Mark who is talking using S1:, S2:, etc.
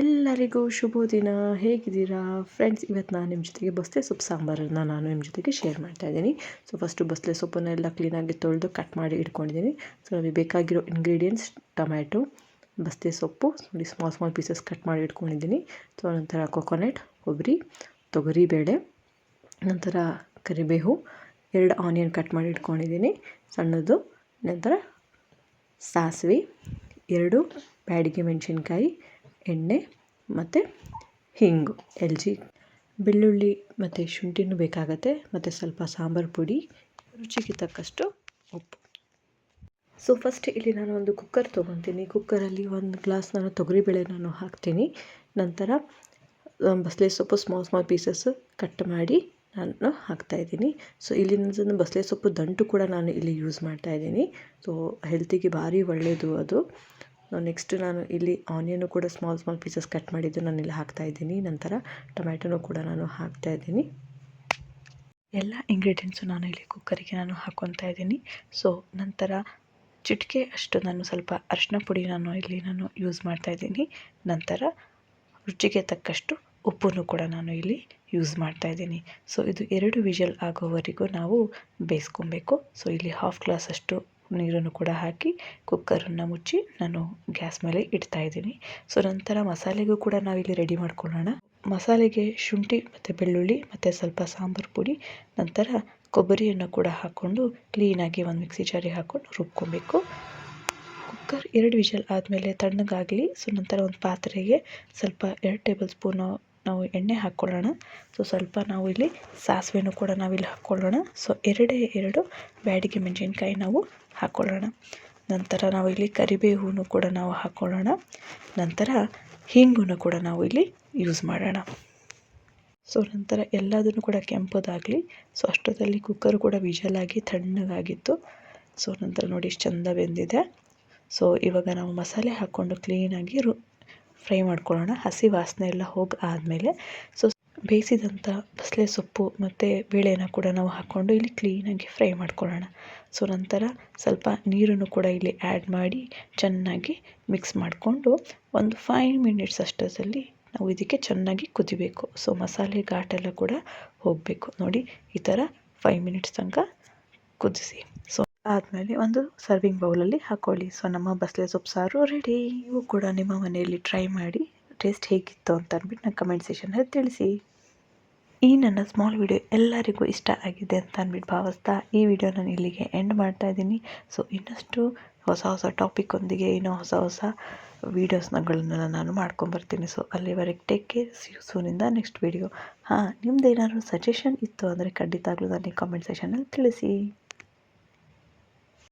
S1: ಎಲ್ಲರಿಗೂ ಶುಭ ದಿನ. ಹೇಗಿದ್ದೀರಾ? ಫ್ರೆಂಡ್ಸ್ ಇವತ್ತು ನಾನು ನಿಮ್ಮ ಜೊತೆಗೆ ಬಸ್ಲೆ ಸೊಪ್ಪು ಸಾಂಬಾರನ್ನು ನಾನು ನಿಮ್ಮ ಜೊತೆಗೆ ಶೇರ್ ಮಾಡ್ತಾ ಇದ್ದೀನಿ. ಸೊ ಫಸ್ಟು ಬಸ್ಲೆ ಸೊಪ್ಪನ್ನೆಲ್ಲ ಕ್ಲೀನಾಗಿ ತೊಳೆದು ಕಟ್ ಮಾಡಿ ಇಟ್ಕೊಂಡಿದ್ದೀನಿ. ಸೊ ನಮಗೆ ಬೇಕಾಗಿರೋ ಇಂಗ್ರೀಡಿಯೆಂಟ್ಸ್ ಟೊಮ್ಯಾಟೊ ಬಸ್ಲೆ ಸೊಪ್ಪು, ನೋಡಿ ಸ್ಮಾಲ್ ಸ್ಮಾಲ್ ಪೀಸಸ್ ಕಟ್ ಮಾಡಿ ಇಟ್ಕೊಂಡಿದ್ದೀನಿ. ಸೊ ನಂತರ ಕೊಕೊನೆಟ್ ಕೊಬ್ಬರಿ, ತೊಗರಿಬೇಳೆ, ನಂತರ ಕರಿಬೇವು, ಎರಡು ಆನಿಯನ್ ಕಟ್ ಮಾಡಿ ಇಟ್ಕೊಂಡಿದ್ದೀನಿ. ಸಣ್ಣದು, ನಂತರ ಸಾಸಿವೆ, ಎರಡು, ಬ್ಯಾಡಿಗೆ ಮೆಣಸಿನ್ಕಾಯಿ ಎಣ್ಣೆ ಮತ್ತು ಹಿಂಗು ಎಲ್ಜಿ ಬೆಳ್ಳುಳ್ಳಿ ಮತ್ತು ಶುಂಠಿನೂ ಬೇಕಾಗತ್ತೆ, ಮತ್ತು ಸ್ವಲ್ಪ ಸಾಂಬಾರು ಪುಡಿ, ರುಚಿಗೆ ತಕ್ಕಷ್ಟು ಉಪ್ಪು. ಸೊ ಫಸ್ಟ್ ಇಲ್ಲಿ ನಾನು ಒಂದು ಕುಕ್ಕರ್ ತೊಗೊತೀನಿ. ಕುಕ್ಕರಲ್ಲಿ ಒಂದು ಗ್ಲಾಸ್ ನಾನು ತೊಗರಿಬೇಳೆ ನಾನು ಹಾಕ್ತೀನಿ. ನಂತರ ಬಸಳೆ ಸೊಪ್ಪು ಸ್ಮಾಲ್ ಸ್ಮಾಲ್ ಪೀಸಸ್ ಕಟ್ ಮಾಡಿ ನಾನು ಹಾಕ್ತಾಯಿದ್ದೀನಿ ಸೊ ಇಲ್ಲಿ ನಾನು ಬಸಳೆ ಸೊಪ್ಪು ದಂಟು ಕೂಡ ನಾನು ಇಲ್ಲಿ ಯೂಸ್ ಮಾಡ್ತಾಯಿದ್ದೀನಿ ಸೊ ಹೆಲ್ತಿಗೆ ಭಾರಿ ಒಳ್ಳೆಯದು ಅದು. ನೆಕ್ಸ್ಟ್ ನಾನು ಇಲ್ಲಿ ಆನಿಯನ್ನು ಕೂಡ ಸ್ಮಾಲ್ ಸ್ಮಾಲ್ ಪೀಸಸ್ ಕಟ್ ಮಾಡಿದ್ದು ನಾನು ಇಲ್ಲಿ ಹಾಕ್ತಾ ಇದ್ದೀನಿ. ನಂತರ ಟೊಮ್ಯಾಟೊನೂ ಕೂಡ ನಾನು ಹಾಕ್ತಾ ಇದ್ದೀನಿ. ಎಲ್ಲ ಇಂಗ್ರೀಡಿಯೆಂಟ್ಸು ನಾನು ಇಲ್ಲಿ ಕುಕ್ಕರಿಗೆ ನಾನು ಹಾಕ್ಕೊತಾ ಇದ್ದೀನಿ. ಸೊ ನಂತರ ಚಿಟಿಕೆ ಅಷ್ಟು ನಾನು ಸ್ವಲ್ಪ ಅರಿಶಿನ ಪುಡಿ ನಾನು ಇಲ್ಲಿ ನಾನು ಯೂಸ್ ಮಾಡ್ತಾ ಇದ್ದೀನಿ. ನಂತರ ರುಚಿಗೆ ತಕ್ಕಷ್ಟು ಉಪ್ಪನ್ನು ಕೂಡ ನಾನು ಇಲ್ಲಿ ಯೂಸ್ ಮಾಡ್ತಾ ಇದ್ದೀನಿ. ಸೊ ಇದು ಎರಡು ವಿಷಲ್ ಆಗೋವರೆಗೂ ನಾವು ಬೇಯಿಸ್ಕೊಬೇಕು. ಸೊ ಇಲ್ಲಿ ಹಾಫ್ ಗ್ಲಾಸ್ ಅಷ್ಟು ನೀರನ್ನು ಕೂಡ ಹಾಕಿ ಕುಕ್ಕರನ್ನು ಮುಚ್ಚಿ ನಾನು ಗ್ಯಾಸ್ ಮೇಲೆ ಇಡ್ತಾ ಇದ್ದೀನಿ. ಸೊ, ನಂತರ ಮಸಾಲೆಗೂ ಕೂಡ ನಾವಿಲ್ಲಿ ರೆಡಿ ಮಾಡ್ಕೊಳ್ಳೋಣ. ಮಸಾಲೆಗೆ ಶುಂಠಿ ಮತ್ತು ಬೆಳ್ಳುಳ್ಳಿ ಮತ್ತು ಸ್ವಲ್ಪ ಸಾಂಬಾರು ಪುಡಿ, ನಂತರ ಕೊಬ್ಬರಿಯನ್ನು ಕೂಡ ಹಾಕ್ಕೊಂಡು ಕ್ಲೀನಾಗಿ ಒಂದು ಮಿಕ್ಸಿ ಜಾರಿಗೆ ಹಾಕ್ಕೊಂಡು ರುಬ್ಕೊಬೇಕು. ಕುಕ್ಕರ್ ಎರಡು ವಿಷಲ್ ಆದಮೇಲೆ ತಣ್ಣಗಾಗಲಿ. ಸೊ, ನಂತರ ಒಂದು ಪಾತ್ರೆಗೆ ಸ್ವಲ್ಪ ಎರಡು ಟೇಬಲ್ ಸ್ಪೂನು ನಾವು ಎಣ್ಣೆ ಹಾಕ್ಕೊಳ್ಳೋಣ. ಸೊ ಸ್ವಲ್ಪ ನಾವು ಇಲ್ಲಿ ಸಾಸಿವೆನೂ ಕೂಡ ನಾವಿಲ್ಲಿ ಹಾಕ್ಕೊಳ್ಳೋಣ. ಸೊ ಎರಡೇ ಎರಡು ಬ್ಯಾಡಿಗೆ ಮೆಣಸಿನ್ಕಾಯಿ ನಾವು ಹಾಕ್ಕೊಳ್ಳೋಣ. ನಂತರ ನಾವು ಇಲ್ಲಿ ಕರಿಬೇವು ಕೂಡ ನಾವು ಹಾಕ್ಕೊಳ್ಳೋಣ. ನಂತರ ಹಿಂಗನ್ನು ಕೂಡ ನಾವು ಇಲ್ಲಿ ಯೂಸ್ ಮಾಡೋಣ. ಸೊ ನಂತರ ಎಲ್ಲದನ್ನು ಕೂಡ ಕೆಂಪದಾಗಲಿ. ಸೊ ಅಷ್ಟೊತ್ತಲ್ಲಿ ಕುಕ್ಕರ್ ಕೂಡ ವಿಜಲಾಗಿ ತಣ್ಣಗಾಗಿತ್ತು. ಸೊ ನಂತರ ನೋಡಿ ಎಷ್ಟು ಚೆಂದ ಬೆಂದಿದೆ. ಸೊ ಇವಾಗ ನಾವು ಮಸಾಲೆ ಹಾಕ್ಕೊಂಡು ಕ್ಲೀನಾಗಿ ರು ಫ್ರೈ ಮಾಡ್ಕೊಳ್ಳೋಣ. ಹಸಿ ವಾಸನೆ ಎಲ್ಲ ಹೋಗಿ ಆದಮೇಲೆ ಸೊ ಬೇಯಿಸಿದಂಥ ಬಸಳೆ ಸೊಪ್ಪು ಮತ್ತು ಬೇಳೆನ ಕೂಡ ನಾವು ಹಾಕ್ಕೊಂಡು ಇಲ್ಲಿ ಕ್ಲೀನಾಗಿ ಫ್ರೈ ಮಾಡ್ಕೊಳ್ಳೋಣ. ಸೊ ನಂತರ ಸ್ವಲ್ಪ ನೀರನ್ನು ಕೂಡ ಇಲ್ಲಿ ಆ್ಯಡ್ ಮಾಡಿ ಚೆನ್ನಾಗಿ ಮಿಕ್ಸ್ ಮಾಡಿಕೊಂಡು ಒಂದು ಫೈವ್ ಮಿನಿಟ್ಸ್ ಅಷ್ಟರಲ್ಲಿ ನಾವು ಇದಕ್ಕೆ ಚೆನ್ನಾಗಿ ಕುದಿಬೇಕು. ಸೊ ಮಸಾಲೆ ಘಾಟೆಲ್ಲ ಕೂಡ ಹೋಗಬೇಕು. ನೋಡಿ ಈ ಥರ ಫೈವ್ ಮಿನಿಟ್ಸ್ ತನಕ ಕುದಿಸಿ. ಸೊ ಆದಮೇಲೆ ಒಂದು ಸರ್ವಿಂಗ್ ಬೌಲಲ್ಲಿ ಹಾಕ್ಕೊಳ್ಳಿ ಸೊ ನಮ್ಮ ಬಸಳೆ ಸೊಪ್ಪು ಸಾರು ರೆಡಿ ನೀವು ಕೂಡ ನಿಮ್ಮ ಮನೆಯಲ್ಲಿ ಟ್ರೈ ಮಾಡಿ ಟೇಸ್ಟ್ ಹೇಗಿತ್ತು ಅಂತ ಅಂದ್ಬಿಟ್ಟು ನನ್ನ ಕಮೆಂಟ್ ಸೆಷನಲ್ಲಿ ತಿಳಿಸಿ. ಈ ನನ್ನ ಸ್ಮಾಲ್ ವಿಡಿಯೋ ಎಲ್ಲರಿಗೂ ಇಷ್ಟ ಆಗಿದೆ ಅಂತ ಅಂದ್ಬಿಟ್ಟು ಭಾವಿಸ್ತಾ, ಈ ವಿಡಿಯೋ ನಾನು ಇಲ್ಲಿಗೆ ಎಂಡ್ ಮಾಡ್ತಾ ಇದ್ದೀನಿ. ಸೊ ಇನ್ನಷ್ಟು ಹೊಸ ಹೊಸ ಟಾಪಿಕ್ಕೊಂದಿಗೆ ಇನ್ನೂ ಹೊಸ ಹೊಸ ವೀಡಿಯೋಸ್ನಗಳನ್ನೆಲ್ಲ ನಾನು ಮಾಡ್ಕೊಂಬರ್ತೀನಿ. ಸೊ ಅಲ್ಲಿವರೆಗೆ ಟೇಕ್ ಕೇರ್ ಯು ಸೂನಿಂದ ನೆಕ್ಸ್ಟ್ ವಿಡಿಯೋ ಹಾಂ, ನಿಮ್ದು ಏನಾದರೂ ಸಜೆಷನ್ ಇತ್ತು ಅಂದರೆ ಖಂಡಿತವಾಗ್ಲೂ ನನಗೆ ಕಾಮೆಂಟ್ ಸೆಷನಲ್ಲಿ ತಿಳಿಸಿ.